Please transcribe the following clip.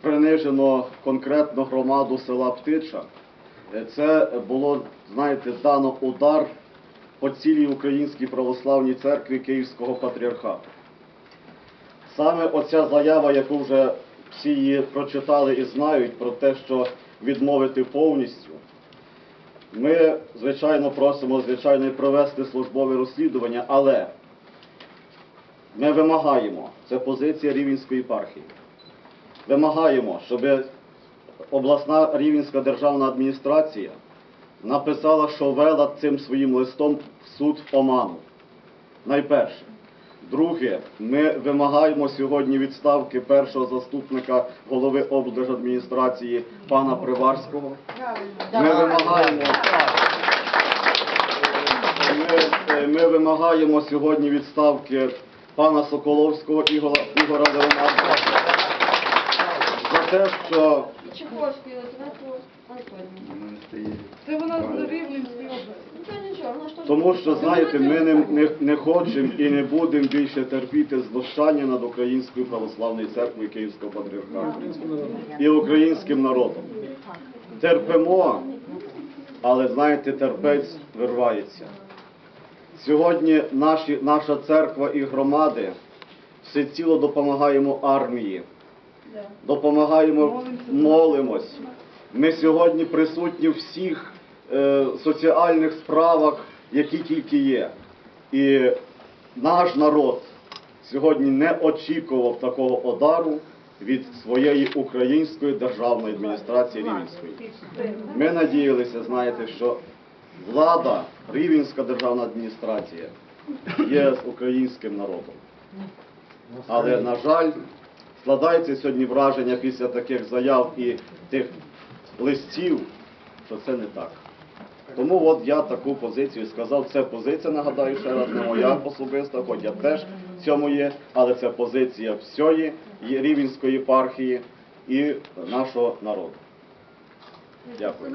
принижено конкретно громаду села Птича. Е, Це було, знаєте, дано удар по цілій Українській православній церкві Київського патріархату. Саме оця заява, яку вже всі її прочитали і знають, про те, що відмовити повністю, ми, звичайно, просимо, звичайно, і провести службове розслідування, але ми вимагаємо, це позиція Рівенської єпархії, вимагаємо, щоб обласна Рівенська державна адміністрація написала, що вела цим своїм листом в суд в оману. Найперше. Друге, ми вимагаємо сьогодні відставки першого заступника голови облдержадміністрації пана Приварського. Ми вимагаємо, ми, е, ми вимагаємо сьогодні відставки пана Соколовського Ігора, Ігора Леонардовича те, що Чеховської Антонівну. Це вона з Рівненської області. Ну то нічого, вона ж теж... Тому що, знаєте, ми не, не, не хочемо і не будемо більше терпіти знущання над Українською православною церквою Київського патріархату і українським народом. Терпимо, але знаєте, терпець вирвається. Сьогодні наші, наша церква і громади всеціло допомагаємо армії, допомагаємо, молимось. Ми сьогодні присутні в всіх е, соціальних справах, які тільки є. І наш народ сьогодні не очікував такого удару від своєї української державної адміністрації Рівненської. Ми надіялися, знаєте, що влада, Рівненська державна адміністрація є з українським народом. Але, на жаль, складається сьогодні враження після таких заяв і тих листів, що це не так. Тому от я таку позицію сказав. Це позиція, нагадаю ще раз, не моя особиста, хоч я теж в цьому є, але це позиція всієї Рівненської єпархії і нашого народу. Дякую.